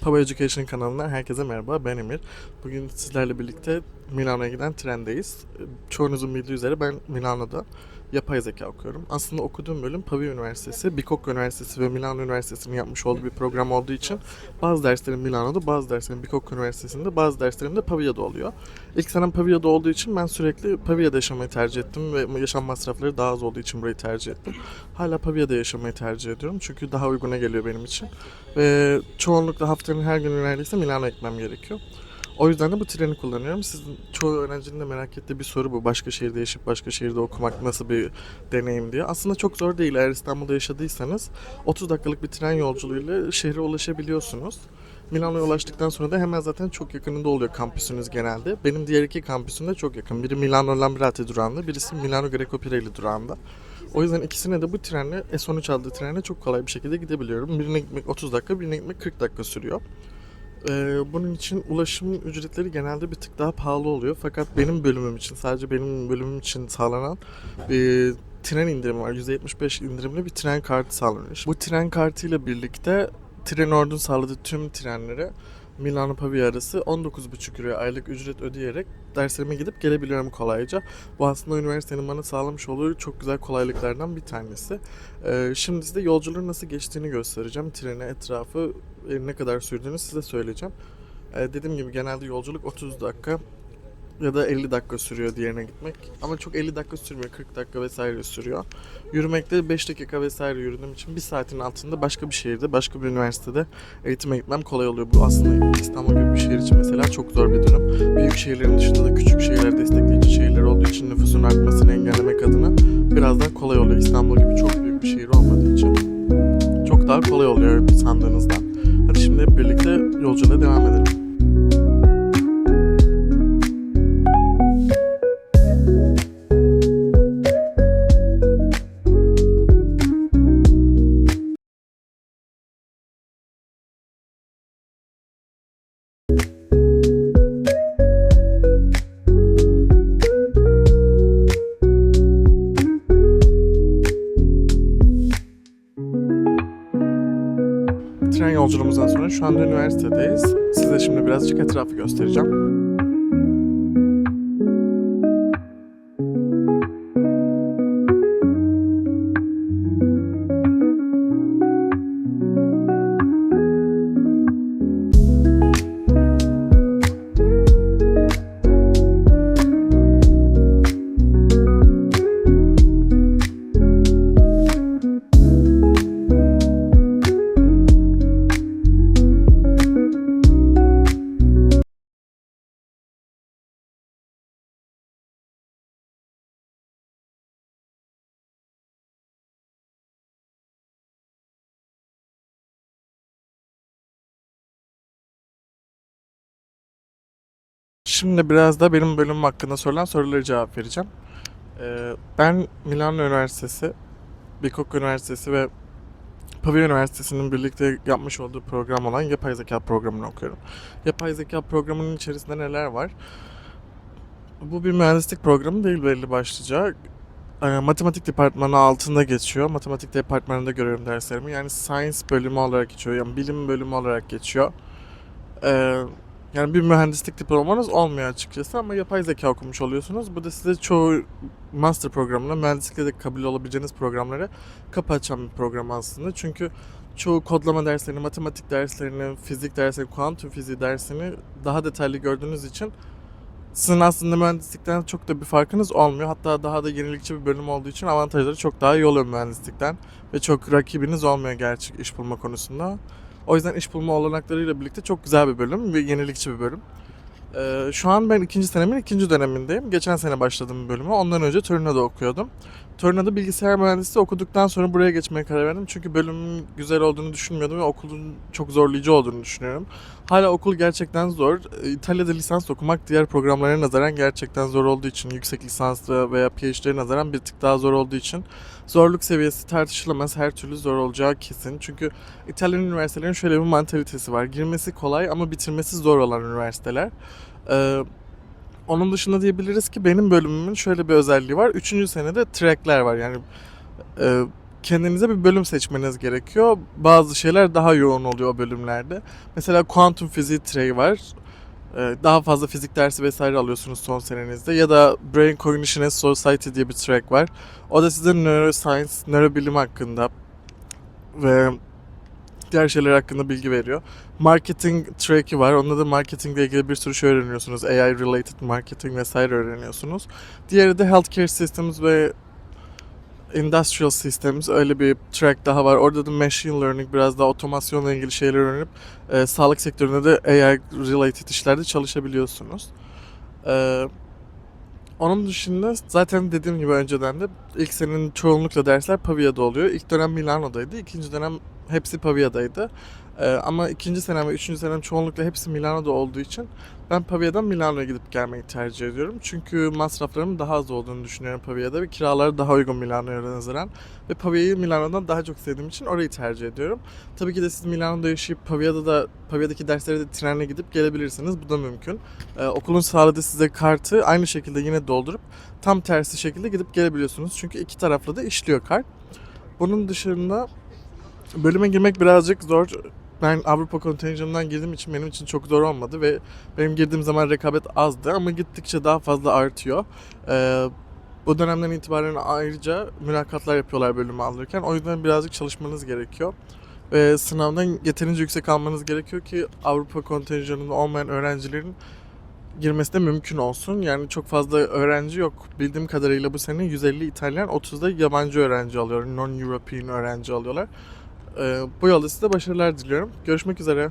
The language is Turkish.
Pava Education kanalından herkese merhaba. Ben Emir. Bugün sizlerle birlikte Milano'ya giden trendeyiz. Çoğunuzun bildiği üzere ben Milano'da yapay zeka okuyorum. Aslında okuduğum bölüm Pavia Üniversitesi, Bicocca Üniversitesi ve Milano Üniversitesi'nin yapmış olduğu bir program olduğu için bazı derslerim Milano'da, bazı derslerim Bicocca Üniversitesi'nde, bazı derslerim de Pavia'da oluyor. İlk senem Pavia'da olduğu için ben sürekli Pavia'da yaşamayı tercih ettim ve yaşam masrafları daha az olduğu için burayı tercih ettim. Hala Pavia'da yaşamayı tercih ediyorum çünkü daha uyguna geliyor benim için. Ve çoğunlukla haftanın her günü neredeyse Milano'ya gitmem gerekiyor. O yüzden de bu treni kullanıyorum. Sizin çoğu öğrencinin de merak ettiği bir soru bu. Başka şehirde yaşayıp başka şehirde okumak nasıl bir deneyim diye. Aslında çok zor değil. Eğer İstanbul'da yaşadıysanız 30 dakikalık bir tren yolculuğuyla şehre ulaşabiliyorsunuz. Milano'ya ulaştıktan sonra da hemen zaten çok yakınında oluyor kampüsünüz genelde. Benim diğer iki kampüsüm de çok yakın. Biri Milano Lambrate durağında, birisi Milano Greco Pirelli durağında. O yüzden ikisine de bu trenle S13 adlı trenle çok kolay bir şekilde gidebiliyorum. Birine gitmek 30 dakika, birine gitmek 40 dakika sürüyor. Ee, bunun için ulaşım ücretleri genelde bir tık daha pahalı oluyor. Fakat benim bölümüm için, sadece benim bölümüm için sağlanan bir tren indirimi var. %75 indirimli bir tren kartı sağlanıyor. Bu tren kartıyla birlikte Tren Ordun sağladığı tüm trenlere Milano Pavia arası 19,5 euroya aylık ücret ödeyerek derslerime gidip gelebiliyorum kolayca. Bu aslında üniversitenin bana sağlamış olduğu çok güzel kolaylıklardan bir tanesi. Ee, şimdi size yolculuğun nasıl geçtiğini göstereceğim. Treni etrafı e, ne kadar sürdüğünü size söyleyeceğim. Ee, dediğim gibi genelde yolculuk 30 dakika ya da 50 dakika sürüyor diğerine gitmek. Ama çok 50 dakika sürmüyor, 40 dakika vesaire sürüyor. Yürümekte 5 dakika vesaire yürüdüğüm için bir saatin altında başka bir şehirde, başka bir üniversitede eğitime gitmem kolay oluyor. Bu aslında İstanbul gibi bir şehir için mesela çok zor bir durum. Büyük şehirlerin dışında da küçük şehirler, destekleyici şehirler olduğu için nüfusun artmasını engellemek adına biraz daha kolay oluyor. İstanbul gibi çok büyük bir şehir olmadığı için çok daha kolay oluyor sandığınızdan. Hadi şimdi hep birlikte yolculuğa devam edelim. Tren yolculuğumuzdan sonra şu anda üniversitedeyiz. Size şimdi birazcık etrafı göstereceğim. Şimdi biraz da benim bölümüm hakkında sorulan sorulara cevap vereceğim. Ee, ben Milano Üniversitesi, Bicocca Üniversitesi ve Pavia Üniversitesi'nin birlikte yapmış olduğu program olan yapay zeka programını okuyorum. Yapay zeka programının içerisinde neler var? Bu bir mühendislik programı değil belli başlıca. Ee, matematik departmanı altında geçiyor. Matematik departmanında görüyorum derslerimi. Yani science bölümü olarak geçiyor. Yani bilim bölümü olarak geçiyor. Ee, yani bir mühendislik diplomanız olmuyor açıkçası ama yapay zeka okumuş oluyorsunuz. Bu da size çoğu master programına, mühendislikte de kabul olabileceğiniz programlara kapı açan bir program aslında. Çünkü çoğu kodlama derslerini, matematik derslerini, fizik derslerini, kuantum fiziği dersini daha detaylı gördüğünüz için sizin aslında mühendislikten çok da bir farkınız olmuyor. Hatta daha da yenilikçi bir bölüm olduğu için avantajları çok daha iyi oluyor mühendislikten. Ve çok rakibiniz olmuyor gerçek iş bulma konusunda. O yüzden iş bulma olanaklarıyla birlikte çok güzel bir bölüm ve yenilikçi bir bölüm. Ee, şu an ben ikinci senemin ikinci dönemindeyim. Geçen sene başladım bölümü. Ondan önce Torino'da okuyordum. Torino'da bilgisayar mühendisliği okuduktan sonra buraya geçmeye karar verdim. Çünkü bölümün güzel olduğunu düşünmüyordum ve okulun çok zorlayıcı olduğunu düşünüyorum. Hala okul gerçekten zor. Ee, İtalya'da lisans okumak diğer programlara nazaran gerçekten zor olduğu için, yüksek lisans veya PhD'ye nazaran bir tık daha zor olduğu için zorluk seviyesi tartışılamaz. Her türlü zor olacağı kesin. Çünkü İtalyan üniversitelerin şöyle bir mantalitesi var. Girmesi kolay ama bitirmesi zor olan üniversiteler. Ee, onun dışında diyebiliriz ki benim bölümümün şöyle bir özelliği var. Üçüncü senede trackler var. Yani e, kendinize bir bölüm seçmeniz gerekiyor. Bazı şeyler daha yoğun oluyor o bölümlerde. Mesela kuantum fiziği track var. Ee, Daha fazla fizik dersi vesaire alıyorsunuz son senenizde. Ya da Brain Cognition and Society diye bir track var. O da size neuroscience, nörobilim hakkında ve diğer şeyler hakkında bilgi veriyor. Marketing track'i var. Onda da marketingle ilgili bir sürü şey öğreniyorsunuz. AI related marketing vesaire öğreniyorsunuz. Diğeri de healthcare systems ve industrial systems öyle bir track daha var. Orada da machine learning biraz daha otomasyonla ilgili şeyler öğrenip e, sağlık sektöründe de AI related işlerde çalışabiliyorsunuz. E, onun dışında zaten dediğim gibi önceden de ilk senenin çoğunlukla dersler Pavia'da oluyor. İlk dönem Milano'daydı. ikinci dönem hepsi Pavia'daydı. Ee, ama ikinci senem ve üçüncü senem çoğunlukla hepsi Milano'da olduğu için ben Pavia'dan Milano'ya gidip gelmeyi tercih ediyorum. Çünkü masraflarım daha az olduğunu düşünüyorum Pavia'da ve kiralar daha uygun Milano'ya nazaran. Ve Pavia'yı Milano'dan daha çok sevdiğim için orayı tercih ediyorum. Tabii ki de siz Milano'da yaşayıp Pavia'da da Pavia'daki derslere de trenle gidip gelebilirsiniz. Bu da mümkün. Ee, okulun sağladığı size kartı aynı şekilde yine doldurup tam tersi şekilde gidip gelebiliyorsunuz. Çünkü iki taraflı da işliyor kart. Bunun dışında bölüme girmek birazcık zor. Ben Avrupa kontenjanından girdiğim için benim için çok zor olmadı ve benim girdiğim zaman rekabet azdı ama gittikçe daha fazla artıyor. Ee, bu dönemden itibaren ayrıca mülakatlar yapıyorlar bölümü alırken. O yüzden birazcık çalışmanız gerekiyor. Ve sınavdan yeterince yüksek almanız gerekiyor ki Avrupa kontenjanında olmayan öğrencilerin girmesi de mümkün olsun. Yani çok fazla öğrenci yok. Bildiğim kadarıyla bu sene 150 İtalyan, 30 da yabancı öğrenci alıyor. Non-European öğrenci alıyorlar. Ee, bu yolda size başarılar diliyorum. Görüşmek üzere.